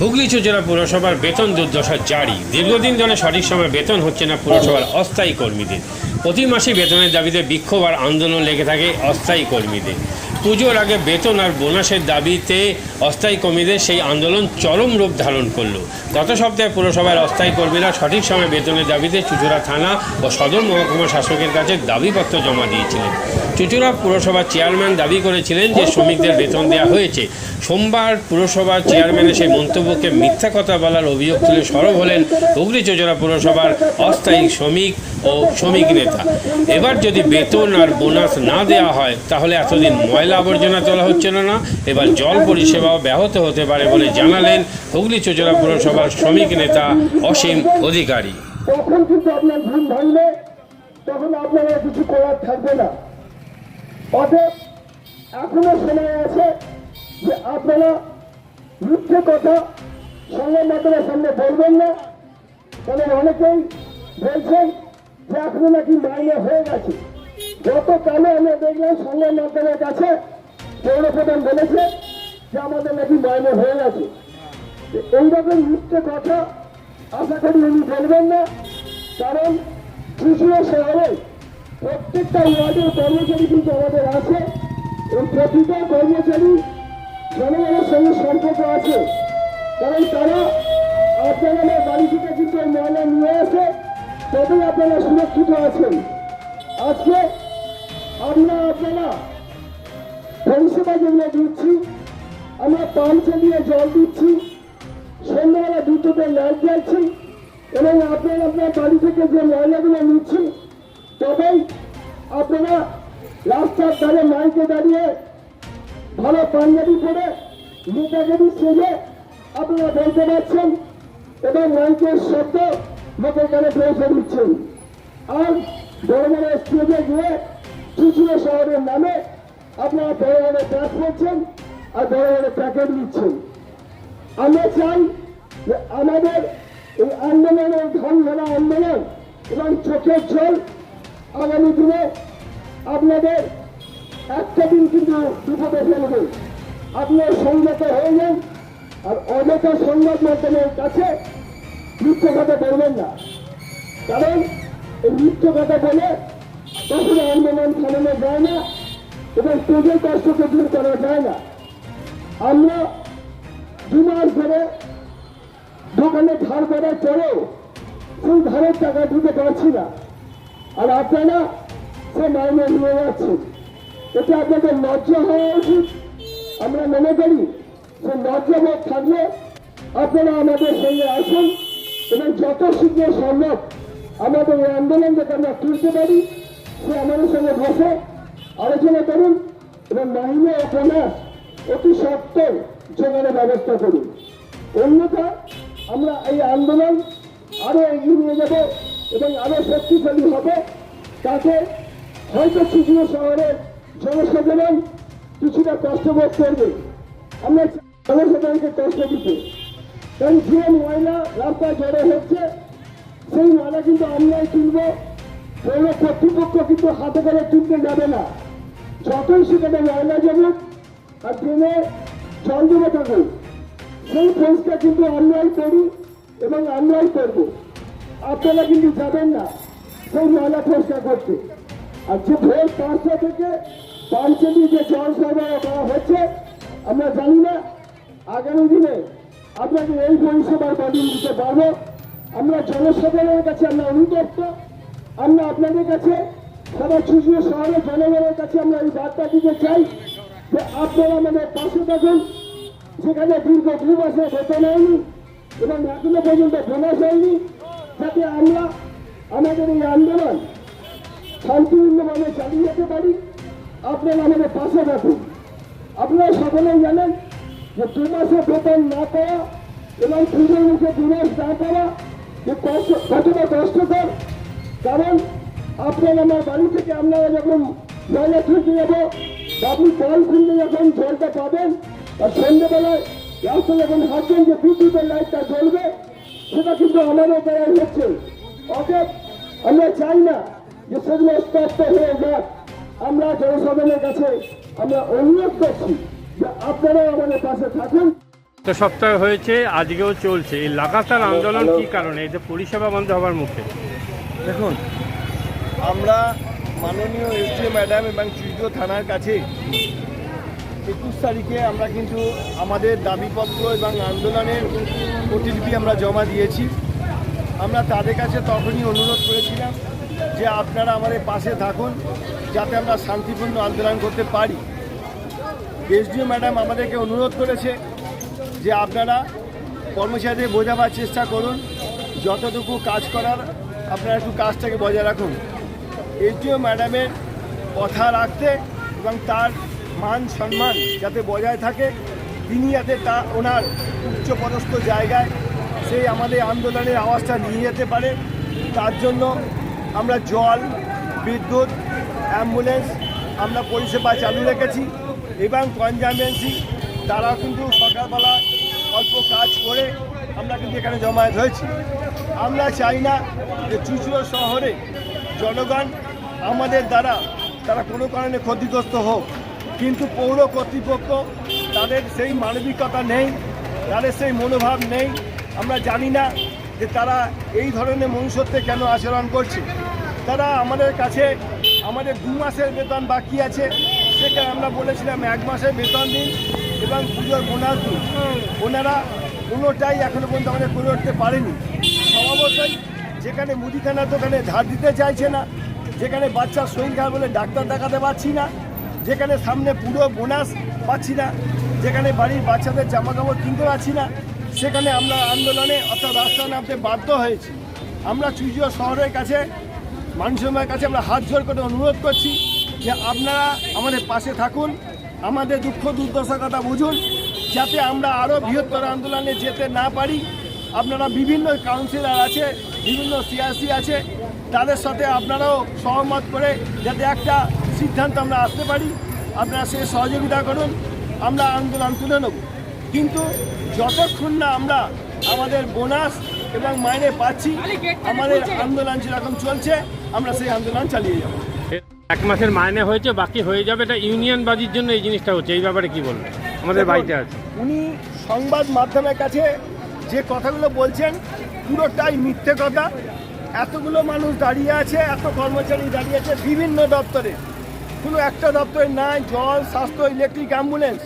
হুগলি চুচড়া পুরসভার বেতন দুর্দশা জারি। দীর্ঘদিন ধরে সঠিক সময় বেতন হচ্ছে না পুরসভার অস্থায়ী কর্মীদের। প্রতি মাসে বেতনের দাবিতে বিক্ষোভ আর আন্দোলন লেগে থাকে অস্থায়ী কর্মীদের। পুজোর আগে বেতন আর বোনাসের দাবিতে অস্থায়ী কর্মীদের সেই আন্দোলন চরম রূপ ধারণ করল। গত সপ্তাহে পুরসভার অস্থায়ী কর্মীরা সঠিক সময় বেতনের দাবিতে চুচুড়া থানা ও সদর মহকুমা শাসকের কাছে দাবিপত্র জমা দিয়েছিলেন। চুচুড়া পুরসভার চেয়ারম্যান দাবি করেছিলেন যে শ্রমিকদের বেতন দেওয়া হয়েছে। সোমবার পুরসভার চেয়ারম্যানের সেই মন্তব্যকে মিথ্যা কথা বলার অভিযোগ তুলে সরব হলেন হুগলি চোচড়া পুরসভার অস্থায়ী শ্রমিক ও শ্রমিক নেতা। এবার যদি বেতন আর বোনাস না দেওয়া হয়, তাহলে এতদিন ময়লা আবর্জনা তোলা হচ্ছিল না এবার জল পরিষেবাও ব্যাহত হতে পারে বলে জানালেন হুগলি চোচড়া পুরসভার শ্রমিক নেতা অসীম অধিকারী। তখন কিন্তু আপনার ঘুম ভাঙবে, তখন আপনারা কিছু করার থাকবে না। অতএব এখনও সময় আছে যে আপনারা মিথ্যে কথা সংবাদ মাধ্যমের সামনে বলবেন না। কারণ অনেকেই বলছেন যে এখনও নাকি মাইনে হয়ে গেছে গতকালে আমরা দেখলাম সংবাদ মাধ্যমের কাছে পৌরপ্রধান বলেছে যে আমাদের নাকি মাইনে হয়ে গেছে। এইরকম মিথ্যে কথা আশা করি উনি বলবেন না। কারণ ত্রিপুরা শহরে প্রত্যেকটা ওয়ার্ডের কর্মচারী কিন্তু আমাদের আছে। এবং প্রতিটা কর্মচারী জনগণের সঙ্গে সম্পর্ক আছে কারণ তারা আপনাদের বাড়ি থেকে কিন্তু ময়লা নিয়ে আসে তবেই আপনারা সুরক্ষিত আছেন। আজকে আমরা আপনারা পরিষেবা যেগুলো দিচ্ছি, আমরা পাম্প চালিয়ে জল দিচ্ছি, সন্ধ্যাবেলা দুটোতে লাইট জ্বালছি এবং আপনার আপনার বাড়ি থেকে যে ময়লাগুলো নিচ্ছি, তবেই আপনারা রাস্তার ধারে মাইকে দাঁড়িয়ে ভালো পাঞ্জাবি পরে নেতাগিরি সেজে, আপনারা বলতে পারছেন, এবং মাইকের শব্দ লোকের কানে পৌঁছে দিচ্ছেন। আর বড় স্টেজে গিয়ে চুচুড়ো শহরের নামে আপনারা বড় বড় প্যাক করছেন আর বড় বড় প্যাকেট দিচ্ছেন আমরা চাই যে আমাদের এই আন্দোলনের ঘন ঘন আন্দোলন এবং চোখের জল আগামী দিনে আপনাদের একটা দিন কিন্তু বিপদে ফেলবে আপনার সংযত হয়ে যান আর অযথা সংবাদ মাধ্যমের কাছে কথা বলবেন না। কারণ এই কথা বলে কখনো আন্দোলন থামানো যায় না এবং তোদের কষ্টকে দূর করা যায় না। আমরা দু মাস ধরে দোকানে ধার করার পরেও সেই ধারের টাকা দিতে পারছি না। আর আপনারা সে মাইনে নিয়ে যাচ্ছেন। এটা আপনাদের লজ্জা হওয়া উচিত। আমরা মনে করি সে লজ্জাবোধ থাকলে আপনারা আমাদের সঙ্গে আসুন এবং যত শীঘ্র সম্ভব আমাদের এই আন্দোলন যাতে আমরা তুলতে পারি। সে আমাদের সঙ্গে বসে আলোচনা করুন এবং মাহিনে ও প্রয়াস অতি সত্ত্বর জোগাড়ের ব্যবস্থা করুন। অন্যথা আমরা এই আন্দোলন আরও এগিয়ে নিয়ে যাব এবং আরও শক্তিশালী হবে। তাতে হয়তো চুচুড়ো শহরের জনসাধারণ কিছুটা কষ্ট বোধ করবে। আমরা জনসাধারণকে কষ্ট দিতে। কারণ যে ময়লা রাস্তায় জড়ো হচ্ছে, সেই ময়লা কিন্তু আমরাই তুলব। পৌর কর্তৃপক্ষ কিন্তু হাতে করে তুলতে যাবে না। যতই সেখানে ময়লা যাবে আর ট্রেনে জল জমে থাকুক সেই পরিষ্কার কিন্তু আমরাই করি এবং আমরাই করব। আপনারা কিন্তু যাবেন না সেই ময়লা পরিষ্কার করতে। আর যে ভোর পাঁচটা থেকে পাঁচটি যে জল সরবরাহ করা হচ্ছে, আমরা জানি না, আগামী দিনে আপনাকে এই পরিষেবার বাদিন দিতে পারব। আমরা জনসাধারণের কাছে আমরা অনুতপ্ত। আমরা আপনাদের কাছে, সারা চুষিয়ে শহরের জনগণের কাছে আমরা এই বার্তা দিতে চাই যে আপনারা আমাদের পাশে থাকুন। সেখানে দীর্ঘ দু মাসে বেতন হয়নি এবং এখনও পর্যন্ত বোনাস হয়নি। যাতে আমরা আমাদের এই আন্দোলন শান্তিপূর্ণভাবে চালিয়ে যেতে পারি। আপনারা আমাদের পাশে থাকুন আপনারা সকলেই জানেন যে দু মাসে বেতন না পাওয়া এবং পুজোর মুখে দু মাস না পাওয়া যে কতটা কষ্টকর। কারণ আপনার আমার বাড়ি থেকে আপনারা যখন ময়লা তুলতে যাব আপনি কল খুললে যখন জলটা পাবেন, আর সন্ধ্যেবেলায় রাস্তা যখন হাঁটবেন যে বিদ্যুতের লাইটটা জ্বলবে, সেটা কিন্তু আমাদের দ্বারাই হচ্ছে। অতএব আমরা চাই না যে সেগুলো স্তব্ধ হয়ে যাক। আমরা জনসাধারণের কাছে আমরা অনুরোধ করছি যে আপনারা আমাদের পাশে থাকুন। তো সপ্তাহ হয়েছে আজকেও চলছে। এই লাগাতার আন্দোলন কি কারণে? এই যে পরিষেবা বন্ধ হওয়ার মুখে। দেখুন আমরা মাননীয় এস এসডিও ম্যাডাম এবং চুইজো থানার কাছে একুশ তারিখে আমরা কিন্তু আমাদের দাবিপত্র এবং আন্দোলনের প্রতিলিপি আমরা জমা দিয়েছি। আমরা তাদের কাছে তখনই অনুরোধ করেছিলাম যে আপনারা আমাদের পাশে থাকুন। যাতে আমরা শান্তিপূর্ণ আন্দোলন করতে পারি। এসডিও ম্যাডাম আমাদেরকে অনুরোধ করেছে যে আপনারা কর্মচারীদের বোঝাবার চেষ্টা করুন, যতটুকু কাজ করার আপনারা একটু কাজটাকে বজায় রাখুন। এসডিও ম্যাডামের কথা রাখতে এবং তার মান সম্মান যাতে বজায় থাকে, তিনি যাতে তা ওনার উচ্চপদস্থ জায়গায় সেই আমাদের আন্দোলনের আওয়াজটা নিয়ে যেতে পারে, তার জন্য আমরা জল, বিদ্যুৎ অ্যাম্বুলেন্স আমরা পরিষেবা চালু রেখেছি এবং কনজামেন্সি তারা কিন্তু সকালবেলা অল্প কাজ করে আমরা কিন্তু এখানে জমায়েত হয়েছি। আমরা চাই না যে চুচুড়ো শহরে জনগণ আমাদের দ্বারা তারা কোনো কারণে ক্ষতিগ্রস্ত হোক। কিন্তু পৌর কর্তৃপক্ষ তাদের সেই মানবিকতা নেই, তাদের সেই মনোভাব নেই। আমরা জানি না যে তারা এই ধরনের মনুষ্যত্বে কেন আচরণ করছে। তারা আমাদের কাছে আমাদের দু মাসের বেতন বাকি আছে। সেখানে আমরা বলেছিলাম এক মাসের বেতন দিন এবং পুজোর বোনাস দিন। ওনারা কোনোটাই এখনও পর্যন্ত আমাদের করে উঠতে পারেনি। স্বভাবতই যেখানে মুদিখানার দোকানে ধার দিতে চাইছে না, যেখানে বাচ্চার খারাপ বলে ডাক্তার দেখাতে পারছি না, যেখানে সামনে পুরো বোনাস পাচ্ছি না, যেখানে বাড়ির বাচ্চাদের জামা কাপড় কিনতে পারছি না, সেখানে আমরা আন্দোলনে অর্থাৎ রাস্তায় নামতে বাধ্য হয়েছি। আমরা চুইজিও শহরের কাছে মানুষের কাছে আমরা হাত জোর করে অনুরোধ করছি যে আপনারা আমাদের পাশে থাকুন, আমাদের দুঃখ দুর্দশার কথা বুঝুন, যাতে আমরা আরও বৃহত্তর আন্দোলনে যেতে না পারি। আপনারা বিভিন্ন কাউন্সিলর আছে, বিভিন্ন সিয়াসি আছে, তাদের সাথে আপনারাও সহমত করে যাতে একটা সিদ্ধান্ত আমরা আসতে পারি। আপনারা সে সহযোগিতা করুন, আমরা আন্দোলন তুলে নেব। কিন্তু যতক্ষণ না আমরা আমাদের বোনাস এবং মাইনে পাচ্ছি। আমাদের আন্দোলন যেরকম চলছে। আমরা সেই আন্দোলন চালিয়ে যাব। এক মাসের মাইনে হয়েছে বাকি হয়ে যাবে। এটা ইউনিয়ন বাজির জন্য এই জিনিসটা হচ্ছে এই ব্যাপারে কি বলবেন? আমাদের বাড়িতে আছে। উনি সংবাদ মাধ্যমের কাছে যে কথাগুলো বলছেন পুরোটাই মিথ্যে কথা। এতগুলো মানুষ দাঁড়িয়ে আছে এত কর্মচারী দাঁড়িয়ে আছে বিভিন্ন দপ্তরে। কোনো একটা দপ্তরে নাই জল স্বাস্থ্য ইলেকট্রিক অ্যাম্বুলেন্স।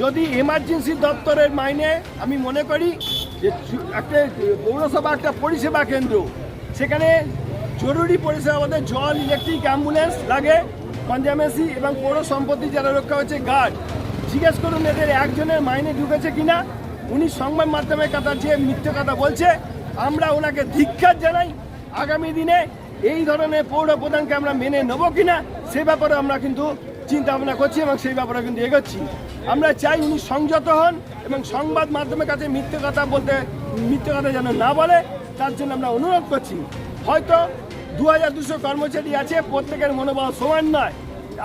যদি এমার্জেন্সি দপ্তরের মাইনে আমি মনে করি যে একটা পৌরসভা, একটা পরিষেবা কেন্দ্র। সেখানে জরুরি পরিষেবা আমাদের জল ইলেকট্রিক অ্যাম্বুলেন্স লাগে কনজামেন্সি এবং পৌর সম্পত্তি যারা রক্ষা হচ্ছে গার্ড জিজ্ঞেস করুন এদের একজনের মাইনে ঢুকেছে কিনা। উনি সংবাদ মাধ্যমের কথা যে মিথ্যে কথা বলছে, আমরা ওনাকে ধিক্ষার জানাই। আগামী দিনে এই ধরনের পৌর প্রধানকে আমরা মেনে নেব কিনা, সে ব্যাপারে আমরা কিন্তু চিন্তা ভাবনা করছি এবং সেই ব্যাপারে কিন্তু এগোচ্ছি। আমরা চাই উনি সংযত হন এবং সংবাদ মাধ্যমের কাছে মিথ্যে কথা বলতে, মিথ্যে কথা যেন না বলে, তার জন্য আমরা অনুরোধ করছি। হয়তো দু হাজার দুশো কর্মচারী আছে, প্রত্যেকের মনোবল সমান নয়।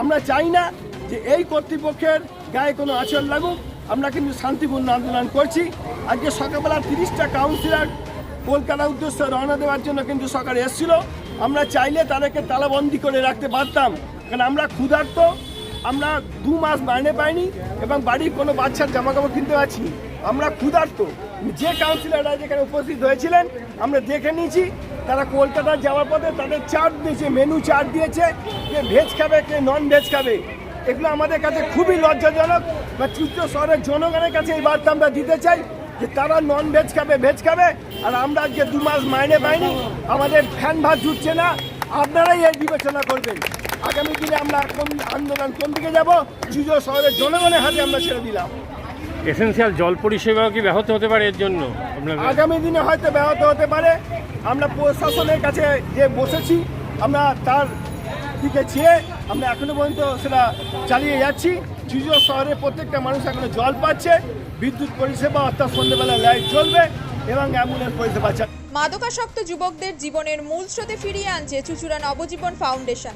আমরা চাই না যে এই কর্তৃপক্ষের গায়ে কোনো আচরণ লাগুক। আমরা কিন্তু শান্তিপূর্ণ আন্দোলন করছি। আজকে সকালবেলা তিরিশটা কাউন্সিলর কলকাতা উদ্দেশ্যে রওনা দেওয়ার জন্য কিন্তু সরকার এসেছিল। আমরা চাইলে তাদেরকে তালাবন্দি করে রাখতে পারতাম। কারণ আমরা ক্ষুধার্ত আমরা দু মাস মাইনে পাইনি এবং বাড়ির কোনো বাচ্চার জামা কাপড় কিনতে পারছি আমরা ক্ষুধার্ত। যে কাউন্সিলররা যেখানে উপস্থিত হয়েছিলেন, আমরা দেখে নিয়েছি, তারা কলকাতা যাওয়ার পথে তাদের চার্ট দিয়েছে মেনু চার্ট দিয়েছে কে ভেজ খাবে কে নন ভেজ খাবে। এগুলো আমাদের কাছে খুবই লজ্জাজনক বা চিত্র শহরের জনগণের কাছে এই বার্তা আমরা দিতে চাই যে তারা নন ভেজ খাবে ভেজ খাবে, আর আমরা আজকে দু মাস মাইনে পাইনি। আমাদের ফ্যান ভাত জুটছে না। আপনারাই এর বিবেচনা করবেন। আগামী দিনে আমরা কোন আন্দোলন কোন দিকে যাব? চুজো শহরের জনগণের হাতে আমরা ছেড়ে দিলাম। এসেন্সিয়াল জল পরিষেবাও কি ব্যাহত হতে পারে এর জন্য আগামী দিনে হয়তো ব্যাহত হতে পারে। আমরা প্রশাসনের কাছে যে বসেছি আমরা তার দিকে চেয়ে আমরা এখনও পর্যন্ত সেটা চালিয়ে যাচ্ছি। চুজো শহরে প্রত্যেকটা মানুষ এখনও জল পাচ্ছে। বিদ্যুৎ পরিষেবা অর্থাৎ সন্ধ্যেবেলা লাইট চলবে এবং অ্যাম্বুলেন্স পরিষেবা মাদকাসক্ত যুবকদের জীবনের মূল স্রোতে ফিরিয়ে আনছে চুচুড়া নবজীবন ফাউন্ডেশন।